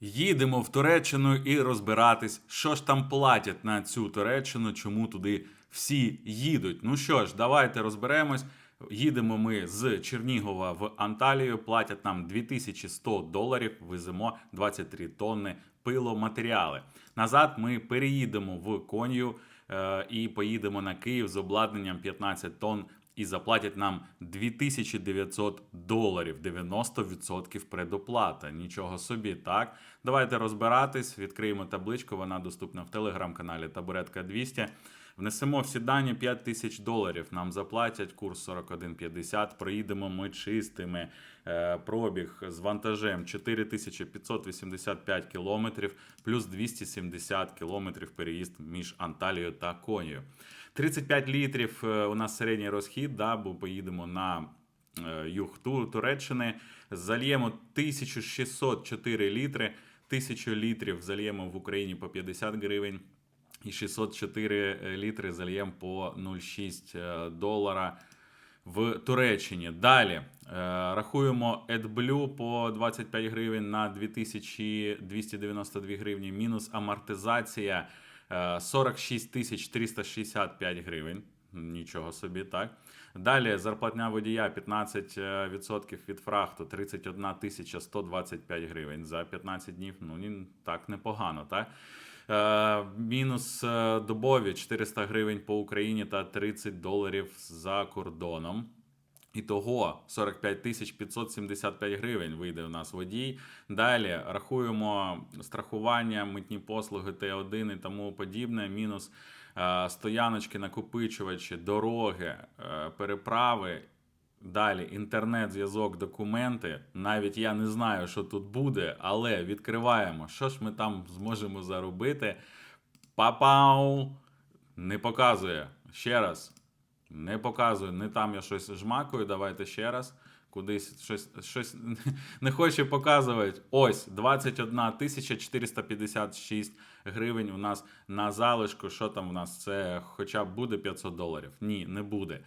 Їдемо в Туреччину і розбиратись, що ж там платять на цю Туреччину, чому туди всі їдуть. Ну що ж, давайте розберемось. Їдемо ми з Чернігова в Анталію, платять нам 2100 доларів, веземо 23 тонни пиломатеріали. Назад ми переїдемо в Конью е, і поїдемо на Київ з обладнанням 15 тонн і заплатять нам 2900 доларів, 90% предоплата. Нічого собі, так? Давайте розбиратись, відкриємо табличку, вона доступна в телеграм-каналі Табуретка 200. Внесемо всі дані 5 тисяч доларів. Нам заплатять курс 41,50. Проїдемо ми чистими. Е, пробіг з вантажем 4585 кілометрів, плюс 270 кілометрів переїзд між Анталією та Конією. 35 літрів е, у нас середній розхід, да, бо поїдемо на е, юг Туреччини. Зальємо 1604 літри, 1000 літрів зальємо в Україні по 50 гривень. І 604 літри зальємо по 0,6 е, долара в Туреччині. Далі е, рахуємо AdBlue по 25 гривень на 2292 гривні, мінус амортизація е, 46 тисяч 365 гривень. Нічого собі, так. Далі зарплатня водія 15% від фрахту 31 тисяча 125 гривень за 15 днів. Ну, ні, так непогано, так? Е, мінус е, добові 400 гривень по Україні та 30 доларів за кордоном. Ітого 45 тисяч 575 гривень вийде у нас водій. Далі рахуємо страхування, митні послуги Т1 і тому подібне. Мінус е, стояночки, накопичувачі, дороги, е, переправи. Далі інтернет, зв'язок, документи. Навіть я не знаю, що тут буде, але відкриваємо. Що ж ми там зможемо заробити? Папау! Не показує. Ще раз. Не показує. Не там я щось жмакую. Давайте ще раз. Кудись щось, щось не хоче показувати. Ось 21 456 гривень у нас на залишку. Що там у нас? Це хоча б буде 500 доларів? Ні, не буде.